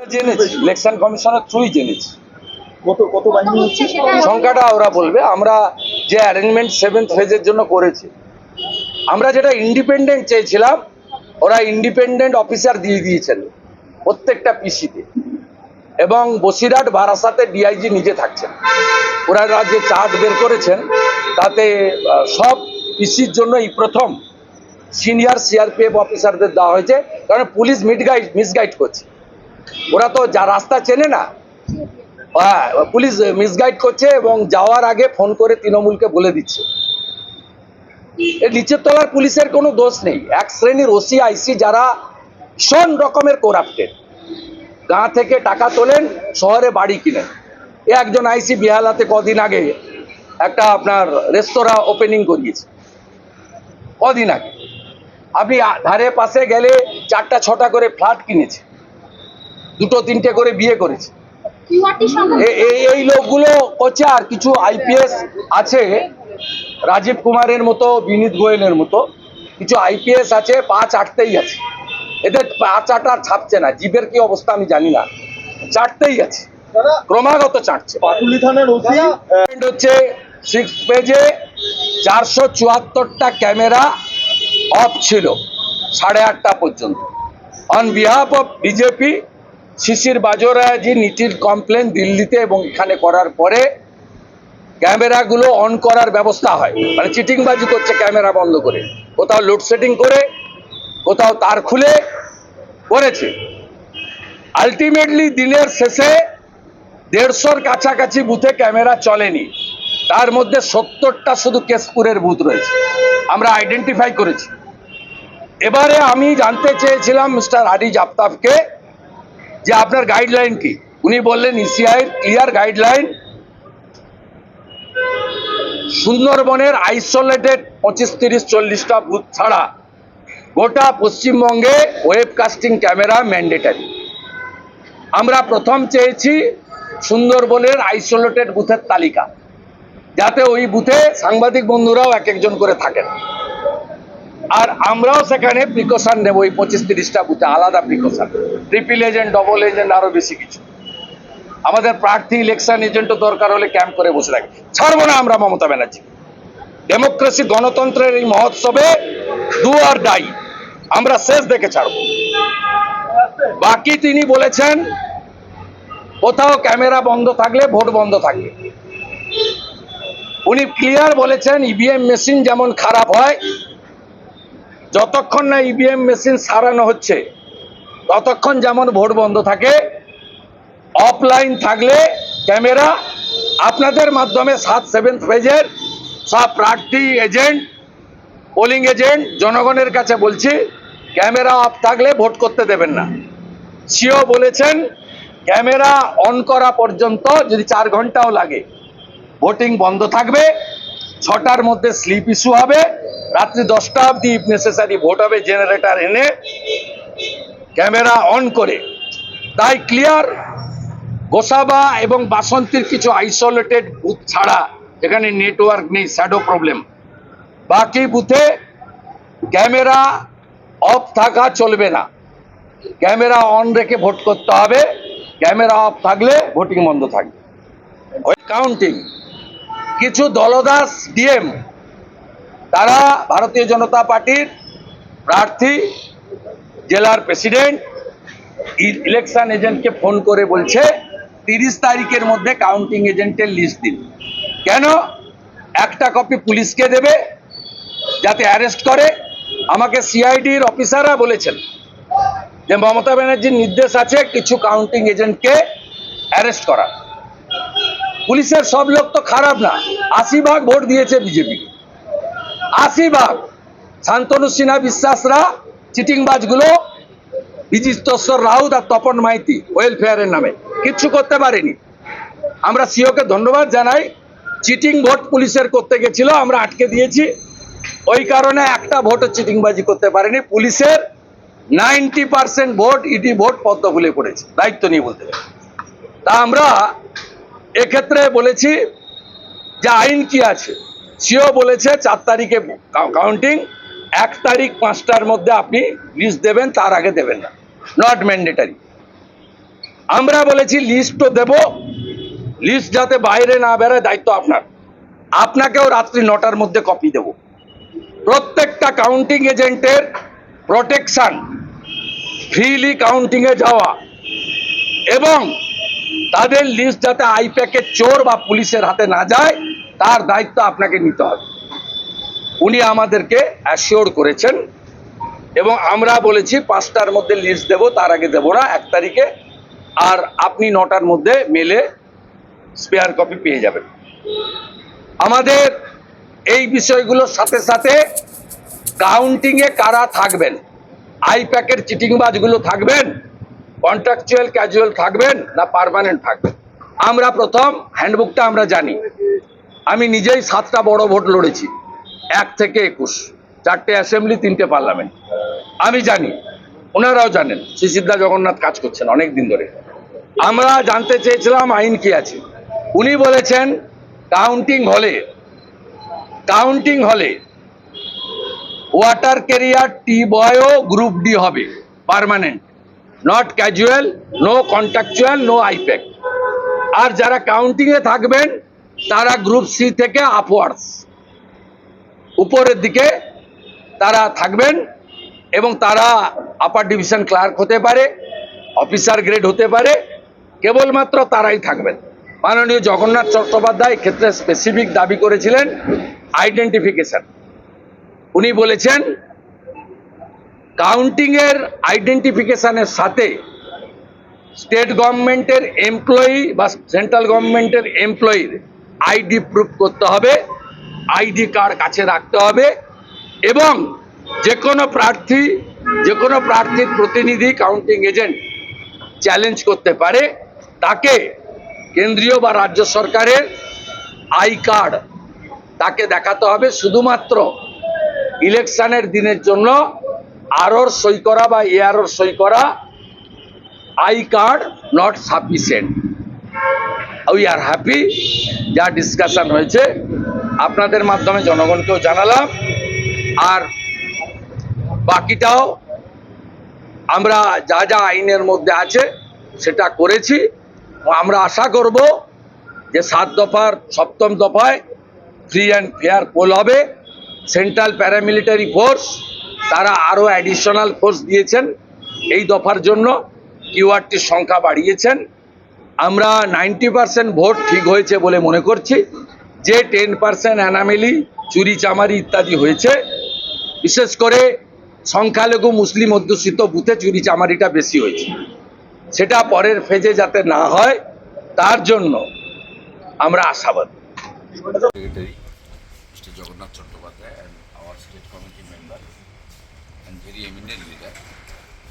জেনেছি ইলেকশন কমিশনের থ্রুই জেনেছি। কত কত বাহিনী সংখ্যাটা ওরা বলবে আমরা যে অ্যারেঞ্জমেন্ট সেভেন্থ ফেজের জন্য করেছি আমরা যেটা ইন্ডিপেন্ডেন্ট চেয়েছিলাম ওরা ইন্ডিপেন্ডেন্ট অফিসার দিয়ে দিয়েছেন প্রত্যেকটা পিসিতে এবং বসিরহাট বারাসাতে ডিআইজি নিজে থাকছেন। ওনারা যে চার্ট বের করেছেন তাতে সব পিসির জন্য এই প্রথম সিনিয়র সিআরপিএফ অফিসারদের দেওয়া হয়েছে কারণ পুলিশ মিডগাইড মিসগাইড করছে। ওরা তো যা রাস্তা চেনে না। হ্যাঁ পুলিশ মিসগাইড করছে এবং যাওয়ার আগে ফোন করে তৃণমূলকে বলে দিচ্ছে। এর নিচের তলার পুলিশের কোনো দোষ নেই। এক শ্রেণির ওসি, আইসি যারা ভীষণ রকমের করাপ্টেড গাঁ থেকে টাকা তোলেন, শহরে বাড়ি কিনেন। এ একজন আইসি বিহালাতে কদিন আগে একটা আপনার রেস্তোরাঁ ওপেনিং করিয়েছে। কদিন আগে। আপনি ধারে পাশে গেলে চারটা ছটা করে ফ্ল্যাট কিনেছে। দুটো তিনটে করে বিয়ে করেছে। এই এই লোকগুলো করছে আর কিছু আইপিএস আছে রাজীব কুমারের মতো বিনীত গোয়েলের মতো কিছু আইপিএস আছে পাঁচ আটতেই আছে। এদের পাঁচ আর ছাপছে না জীবের কি অবস্থা আমি জানি না। চাটতেই আছে ক্রমাগত চাটছে। পাটুলি থানার ওসি? হচ্ছে সিক্স পেজে চারশো চুয়াত্তরটা ক্যামেরা অফ ছিল সাড়ে আটটা পর্যন্ত। On behalf of BJP Shishir বাজোরাজি নীতির কমপ্লেন দিল্লিতে এবং এখানে করার পরে ক্যামেরাগুলো অন করার ব্যবস্থা হয়। মানে চিটিংবাজি করছে ক্যামেরা বন্ধ করে। কোথাও লোডশেডিং করে, কোথাও তার খুলে করেছে। আলটিমেটলি দিনের শেষে দেড়শোর কাছাকাছি বুথে ক্যামেরা চলেনি। তার মধ্যে সত্তরটা শুধু কেশপুরের বুথ রয়েছে। আমরা আইডেন্টিফাই করেছি। এবারে আমি জানতে চেয়েছিলাম মিস্টার আরিজ আফতাবকে যে আপনার গাইডলাইন কি? উনি বললেন ইসিআই ক্লিয়ার গাইডলাইন সুন্দরবনের আইসোলেটেড পঁচিশ, তিরিশ, চল্লিশটা বুথ ছাড়া গোটা পশ্চিমবঙ্গে ওয়েবকাস্টিং ক্যামেরা ম্যান্ডেটারি আমরা প্রথম চেয়েছি সুন্দরবনের আইসোলেটেড বুথের তালিকা, যাতে ওই বুথে সাংবাদিক বন্ধুরাও এক একজন করে থাকেন। আর আমরাও সেখানে প্রিকশন নেব ওই পঁচিশ তিরিশটা বুথে আলাদা precaution triple agent double agent আরও বেশি কিছু। আমাদের প্রার্থী ইলেকশন এজেন্টও দরকার হলে ক্যাম্প করে বসে থাকি। ছাড়বো না আমরা মমতা ব্যানার্জি। ডেমোক্রেসি গণতন্ত্রের এই মহোৎসবে ডু আর ডাই আমরা শেষ দেখে ছাড়বো। বাকি তিনি বলেছেন, কোথাও ক্যামেরা বন্ধ থাকলে ভোট বন্ধ থাকবে। উনি ক্লিয়ার বলেছেন ইভিএম মেশিন যেমন খারাপ হয় যতক্ষণ না ইভিএম মেশিন সারানো হচ্ছে, ততক্ষণ যেমন ভোট বন্ধ থাকে অফলাইন থাকলে ক্যামেরা আপনাদের মাধ্যমে সাত সেভেন্থ পেজের সব প্রার্থী এজেন্ট পোলিং এজেন্ট জনগণের কাছে বলছি, ক্যামেরা অফ থাকলে ভোট করতে দেবেন না। সিও বলেছেন, ক্যামেরা অন করা পর্যন্ত যদি চার ঘন্টাও লাগে ভোটিং বন্ধ থাকবে ছটার মধ্যে স্লিপ ইস্যু হবে। রাত্রি দশটা অবধি ইফ নেসেসারি ভোট হবে জেনারেটার এনে ক্যামেরা অন করে। তাই ক্লিয়ার গোসাবা এবং বাসন্তীর কিছু আইসোলেটেড বুথ ছাড়া যেখানে নেটওয়ার্ক নেই শ্যাডো প্রবলেম বাকি বুথে ক্যামেরা অফ থাকা চলবে না। ক্যামেরা অন রেখে ভোট করতে হবে। ক্যামেরা অফ থাকলে ভোটিং বন্ধ থাকবে। কাউন্টিং কিছু দলদাস ডিএম, তারা ভারতীয় জনতা পার্টির প্রার্থী, জেলার প্রেসিডেন্ট ইলেকশন এজেন্টকে ফোন করে বলছে, তিরিশ তারিখের মধ্যে কাউন্টিং এজেন্টের লিস্ট দিন। কেন? একটা কপি পুলিশকে দেবে, যাতে অ্যারেস্ট করে। আমাকে সিআইডির অফিসাররা বলেছেন যে মমতা ব্যানার্জির নির্দেশ আছে কিছু কাউন্টিং এজেন্টকে অ্যারেস্ট করা পুলিশের সব লোক তো খারাপ না। আশি ভাগ ভোট দিয়েছে বিজেপি। আশি ভাগ। শান্তনু সিনহা বিশ্বাসরা চিটিংবাজগুলো বিজিতস্বর রাউত আর তপন মাইতি ওয়েলফেয়ারের নামে। কিচ্ছু করতে পারেনি। আমরা সিওকে ধন্যবাদ জানাই। চিটিং ভোট পুলিশের করতে গেছিল, আমরা আটকে দিয়েছি। ওই কারণে একটা ভোটও চিটিংবাজি করতে পারেনি। পুলিশের ninety percent vote, ED vote পদ্ম ভুলে পড়েছে। দায়িত্ব নিয়ে বলতে। তা আমরা এক্ষেত্রে বলেছি যে আইন কি আছে? সেও বলেছে চার তারিখে কাউন্টিং এক তারিখ পাঁচটার মধ্যে আপনি লিস্ট দেবেন, তার আগে দেবেন না। নট ম্যান্ডেটারি আমরা বলেছি লিস্টও দেব লিস্ট যাতে বাইরে না বেরোয়, দায়িত্ব আপনার। আপনাকেও রাত্রি নটার মধ্যে কপি দেব। প্রত্যেকটা কাউন্টিং এজেন্টের প্রোটেকশন ফ্রিলি কাউন্টিংয়ে যাওয়া। এবং তাদের লিস্ট যাতে আইপ্যাকের চোর বা পুলিশের হাতে না যায়, তার দায়িত্ব আপনাকে নিতে হবে। উনি আমাদেরকে অ্যাসিওর করেছেন এবং আমরা বলেছি, পাঁচটার মধ্যে লিস্ট দেব, তার আগে দেবো না, এক তারিখে। আর আপনি নটার মধ্যে মেলে স্পেয়ার কপি পেয়ে যাবেন। আমাদের এই বিষয়গুলোর সাথে সাথে কাউন্টিংয়ে কারা থাকবেন? আইপ্যাকের চিটিংবাজগুলো থাকবেন? কন্ট্রাকচুয়াল ক্যাজুয়াল থাকবেন না পারমানেন্ট থাকবেন? আমরা প্রথম হ্যান্ডবুকটা আমরা জানি। আমি নিজেই সাতটা বড় ভোট লড়েছি, এক থেকে একুশ। চারটে অ্যাসেম্বলি তিনটে পার্লামেন্ট আমি জানি, ওনারাও জানেন শ্রীসিদ্ধা জগন্নাথ কাজ করছেন অনেক দিন ধরে। আমরা জানতে চেয়েছিলাম আইন কি আছে। উনি বলেছেন কাউন্টিং হলে কাউন্টিং হলে ওয়াটার ক্যারিয়ার টি বয়ও গ্রুপ ডি হবে permanent not casual no contractual no IPAC আর যারা কাউন্টিংয়ে থাকবেন, তারা গ্রুপ সি থেকে আপওয়ার্ডস উপরের দিকে তারা থাকবেন এবং তারা আপার ডিভিশন ক্লার্ক হতে পারে অফিসার গ্রেড হতে পারে, কেবলমাত্র তারাই থাকবেন। মাননীয় জগন্নাথ চট্টোপাধ্যায় ক্ষেত্রে স্পেসিফিক দাবি করেছিলেন আইডেন্টিফিকেশন উনি বলেছেন কাউন্টিংয়ের আইডেন্টিফিকেশনের সাথে স্টেট গভর্নমেন্টের এমপ্লয়ি বা সেন্ট্রাল গভর্নমেন্টের এমপ্লয়ির আইডি প্রুফ করতে হবে আইডি কার্ড কাছে রাখতে হবে এবং যে কোনো প্রার্থী যে কোনো প্রার্থীর প্রতিনিধি কাউন্টিং এজেন্ট চ্যালেঞ্জ করতে পারে, তাকে কেন্দ্রীয় বা রাজ্য সরকারের আই কার্ড তাকে দেখাতে হবে শুধুমাত্র ইলেকশনের দিনের জন্য। আরোর সই করা বা এআরওর সই করা I card not sufficient. We are happy, যা ডিসকাশন হয়েছে, আপনাদের মাধ্যমে জনগণকেও জানালাম। আর বাকিটাও আমরা যা যা আইনের মধ্যে আছে, সেটা করেছি। আমরা আশা করব যে সাত দফার সপ্তম দফায় ফ্রি অ্যান্ড ফেয়ার পোল হবে। সেন্ট্রাল প্যারামিলিটারি ফোর্স তারা আরও অ্যাডিশনাল ফোর্স দিয়েছেন এই দফার জন্য। কিউআরটির সংখ্যা বাড়িয়েছেন। আমরা নাইনটি পার্সেন্ট ভোট ঠিক হয়েছে বলে মনে করছি। যে টেন পার্সেন্ট অ্যানামেলি চুরি চামারি ইত্যাদি হয়েছে বিশেষ করে সংখ্যালঘু মুসলিম অধ্যুষিত বুথে চুরি চামারিটা বেশি হয়েছে। সেটা পরের ফেজে যাতে না হয় তার জন্য আমরা আশাবাদী। Secretary, eminent leader,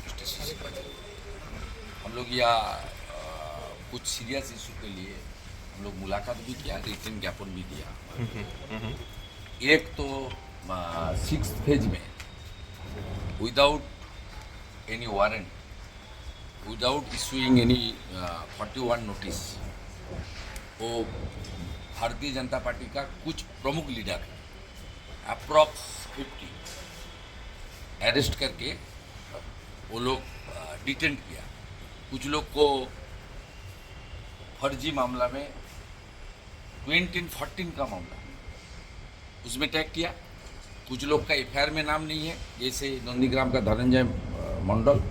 Mr. Shishi Bajaj. हम लोग अ, कुछ सीरियस इशू के लिए हम लोग मुलाकात भी किया रिटर्न ज्ञापन भी दिया एक तो सिक्स फ़ेज़ में without any warrant without issuing any forty one notice वो भारतीय जनता पार्टी का कुछ प्रमुख लीडर अप्रॉक्स फिफ्टी अरेस्ट करके, वो लोग डिटेन किया। कुछ लोग को फर्जी मामला में ट्वेंटीन फोर्टीन का मामला। उसमें टैग किया। कुछ लोग का एफआईआर में नाम नहीं है, जैसे नंदीग्राम का धनंजय मंडल।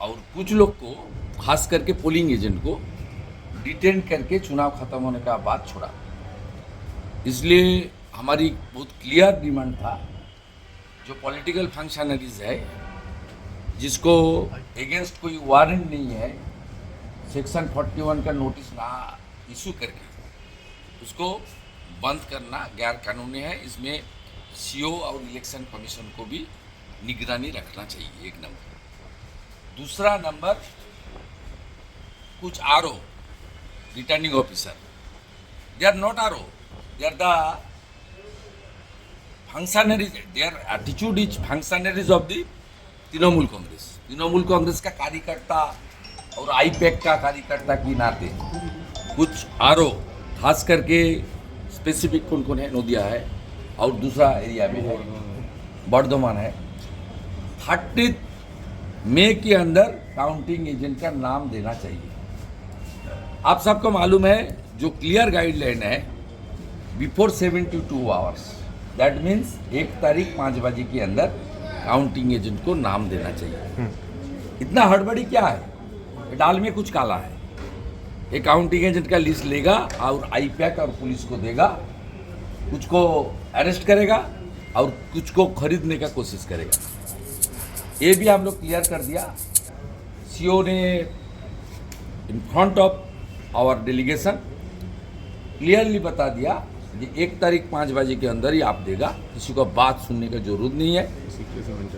और कुछ लोग को, खास करके पोलिंग एजेंट को डिटेन करके चुनाव खत्म होने का बाद छोड़ा। इसलिए हमारी बहुत क्लियर डिमांड था जो पॉलिटिकल फंक्शनरीज है, जिसको एगेंस्ट कोई वारंट नहीं है सेक्शन 41 का नोटिस ना इशू करके, उसको बंद करना गैर कानूनी है। इसमें सीओ और इलेक्शन कमीशन को भी निगरानी रखना चाहिए, एक नंबर। दूसरा नंबर, कुछ R O returning officer they are not R O they are the functionaries their attitude is functionaries of the Trinamool Congress Trinamool Congress का कार्यकर्ता और आईपैक का कार्यकर्ता की नाते कुछ आर, खास करके स्पेसिफिक कौन कौन है नदिया है और दूसरा एरिया में है, बर्धमान है। थर्टी मई के अंदर काउंटिंग एजेंट का नाम देना चाहिए। आप सबको मालूम है, जो क्लियर गाइडलाइन है बिफोर 72 आवर्स दैट मीन्स एक तारीख पाँच बजे के अंदर काउंटिंग एजेंट को नाम देना चाहिए। इतना हड़बड़ी क्या है? डाल में कुछ काला है। एक काउंटिंग एजेंट का लिस्ट लेगा और आईपैक और पुलिस को देगा कुछ को अरेस्ट करेगा और कुछ को खरीदने का कोशिश करेगा। ये भी हम लोग क्लियर कर दिया। सीओ ने in front of our delegation clearly बता दिया कि एक तारीख पाँच बजे के अंदर ही आप देगा। किसी को बात सुनने का ज़रूरत नहीं है।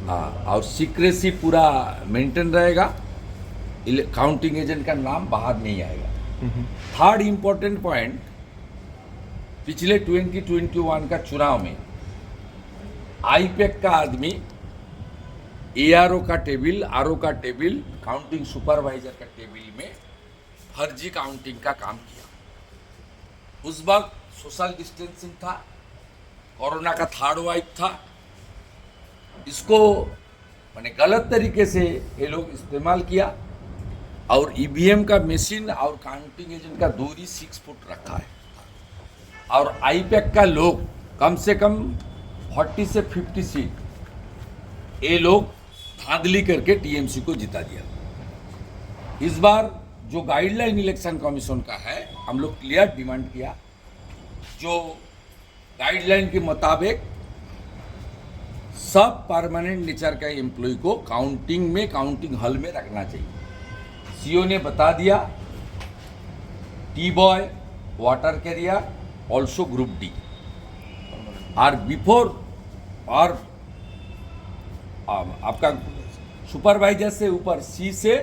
हाँ और सीक्रेसी पूरा मेंटेन रहेगा। काउंटिंग एजेंट का नाम बाहर नहीं आएगा। थर्ड इम्पोर्टेंट पॉइंट पिछले 2021 का चुनाव में आईपैक का आदमी एआरओ का टेबल आरओ का टेबल काउंटिंग सुपरवाइजर का टेबल में फर्जी काउंटिंग का काम किया। उस वक्त सोशल डिस्टेंसिंग था, कोरोना का थर्ड वाइव था। इसको मैंने गलत तरीके से ये लोग इस्तेमाल किया और ईवीएम का मशीन और काउंटिंग एजेंट का दूरी सिक्स फुट रखा है। और आईपैक का लोग कम से कम 40 से 50 सीट ये लोग धांधली करके टीएमसी को जिता दिया। इस बार जो गाइडलाइन इलेक्शन कमीशन का है, हम लोग क्लियर डिमांड किया। जो गाइडलाइन के मुताबिक सब परमानेंट नेचर का एम्प्लॉय को काउंटिंग में काउंटिंग हॉल में रखना चाहिए। सीओ ने बता दिया T boy water carrier also group D और बिफोर और आपका सुपरवाइजर से ऊपर सी से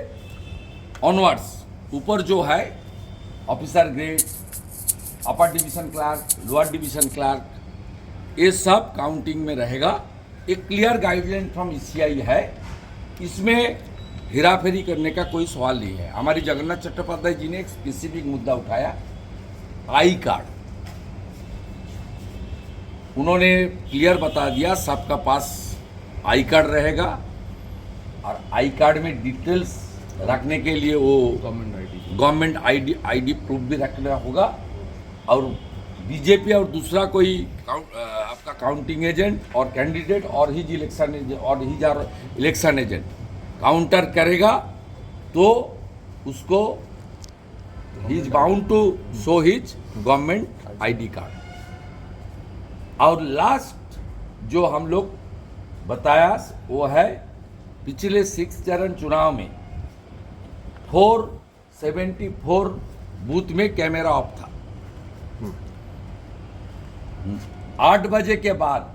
ऑनवर्ड्स ऊपर जो है officer grade upper division clerk lower division clerk ये सब काउंटिंग में रहेगा। एक क्लियर गाइडलाइन फ्रॉम ईसीआई है। इसमें हेराफेरी करने का कोई सवाल नहीं है। हमारी जगन्नाथ चट्टोपाध्याय जी ने एक स्पेसिफिक मुद्दा उठाया आई कार्ड उन्होंने क्लियर बता दिया सबका पास आई कार्ड रहेगा और आई कार्ड में डिटेल्स रखने के लिए वो government ID government ID ID proof भी रखना होगा। और बीजेपी और दूसरा कोई काउंट आपका काउंटिंग एजेंट और कैंडिडेट और हिज इलेक्शन और his or election agent counter करेगा तो उसको ही is bound to show his government ID card और लास्ट जो हम लोग बताया, वो है पिछले सिक्स चरण चुनाव में फोर सेवेंटी फोर बूथ में कैमरा ऑफ़ था। आठ बजे के बाद,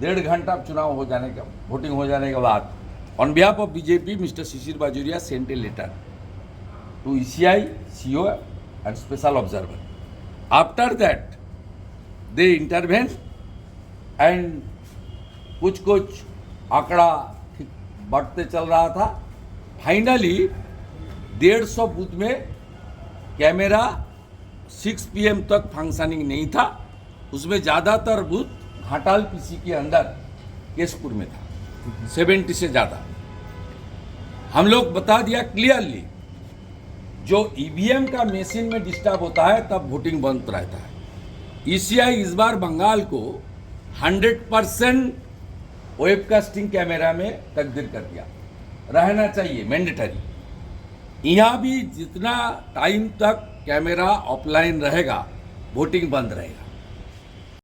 डेढ़ घंटा चुनाव हो जाने का वोटिंग हो जाने के बाद on behalf of BJP mister Shishir Bajoria sent a letter to E C I C O and special observer after that they intervene and कुछ कुछ आंकड़ा ठीक बढ़ते चल रहा था। फाइनली डेढ़ सौ बूथ में कैमरा 6 पीएम तक फंक्शनिंग नहीं था। उसमें ज़्यादातर बूथ घाटाल पीसी के अंदर केसपुर में था। सेवेंटी से ज़्यादा। हम लोग बता दिया क्लियरली, जो ईवीएम का मशीन में डिस्टर्ब होता है, तब वोटिंग बंद रहता है। ईसीआई इस बार बंगाल को 100 परसेंट वेबकास्टिंग कैमरा में तकदीर कर दिया। रहना चाहिए मैंडेटरी यहाँ भी जितना टाइम तक कैमरा ऑफलाइन रहेगा वोटिंग बंद रहेगा।